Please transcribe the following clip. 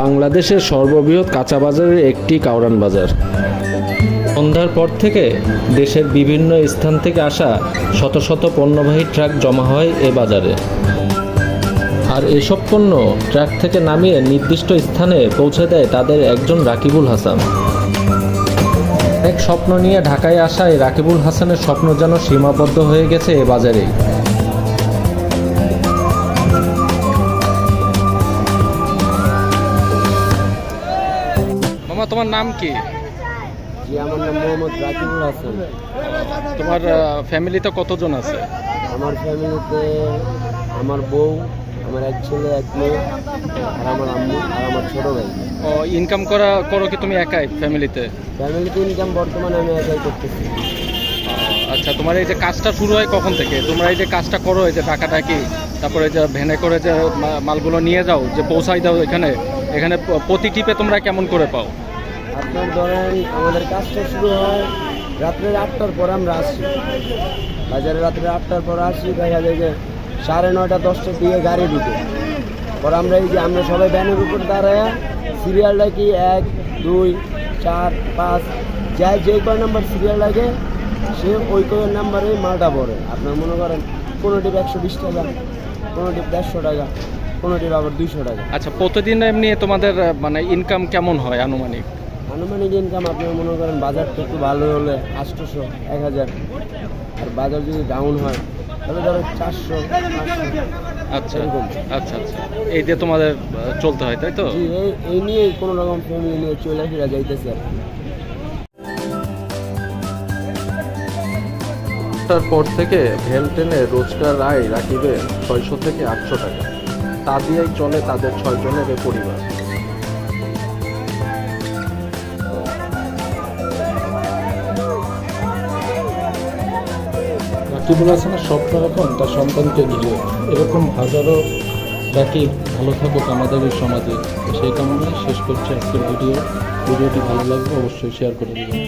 বাংলাদেশের সর্ববৃহৎ কাঁচা বাজারের একটি কাউরান বাজার। সন্ধ্যার পর থেকে দেশের বিভিন্ন স্থান থেকে আসা শত শত পণ্যবাহী ট্রাক জমা হয় এ বাজারে। আর এসব পণ্য ট্রাক থেকে নামিয়ে নির্দিষ্ট স্থানে পৌঁছে দেয় তাদের একজন রাকিবুল হাসান। এক স্বপ্ন নিয়ে ঢাকায় আসা এই রাকিবুল হাসানের স্বপ্ন যেন সীমাবদ্ধ হয়ে গেছে এ বাজারেই। মামা তোমার নাম কি? জি আমার নাম মোহাম্মদ রাকিবুল হাসান। তোমার ফ্যামিলিতে কতজন আছে? আমার ফ্যামিলিতে আমার বউ আমার এক ছেলে এক মেয়ে আর আমার আম্মু আর আমার ছোট ভাই। ও ইনকাম করা করো কি তুমি একাই ফ্যামিলিতে? ফ্যামিলিতে ইনকাম বর্তমানে আমি একাই করতেছি। আচ্ছা তোমার এই যে কাজটা শুরু হয় কখন থেকে? তোমরা এই যে কাজটা করো এই যে টাকাটা কি? তারপরে যে ভ্যানে করে যে মালগুলো নিয়ে যাও যে পৌঁছাই দাও এখানে এখানে প্রতি টিপে তোমরা কেমন করে পাও? আপনার ধরেন আমাদের কাজটা শুরু হয় রাত্রে আটটার পর আমরা আসি। বাজারে রাত্রে আটটার পর আসি, দেখা যায় যে সাড়ে নয়টা দশটার দিকে গাড়ি ঢুকে। পর আমরা এই যে, আমরা সবাই ভ্যানের উপর দাঁড়ায়। সিরিয়ালটা কি এক, দুই, চার, পাঁচ। যাই যে কয় নাম্বার সিরিয়াল লাগে সে ওই কয়ের নাম্বারে মালটা পড়ে আপনার মনে করেন, কোনো টিপ একশো বিশ টাকা, কোনো টিপ দেড়শো টাকা, কোনো টিপ আবার দুইশো টাকা। আচ্ছা প্রতিদিন এমনি তোমাদের মানে ইনকাম কেমন হয় আনুমানিক? আনুমানিক ইনকাম আপনি মনে করেন বাজারটা একটু ভালো হলে আটশোশো এক হাজার আর বাজার যদি ডাউন হয় তাহলে ধরো চারশো আচ্ছা আচ্ছা আচ্ছা। এই দিয়ে তোমাদের চলতে হয় তাই তো? এই এই নিয়ে কোনো রকম ফ্যামিলি নিয়ে চলে ফিরা যাইতেছে আর কি। তার পর থেকে ভ্যান টেনে রোজগার আয় রাখিবে ছয়শো থেকে আটশো টাকা। তা দিয়েই চলে তাদের ছয়জনের পরিবার। রাকিবুল হাসানের স্বপ্ন এখন তার সন্তানকে ঘিরে এরকম হাজারো রাকিব ভালো থাকুক আমাদের এই সমাজে। সেই কারণে শেষ করছে আজকের ভিডিও। ভিডিওটি ভালো লাগবে অবশ্যই শেয়ার করে দেবেন।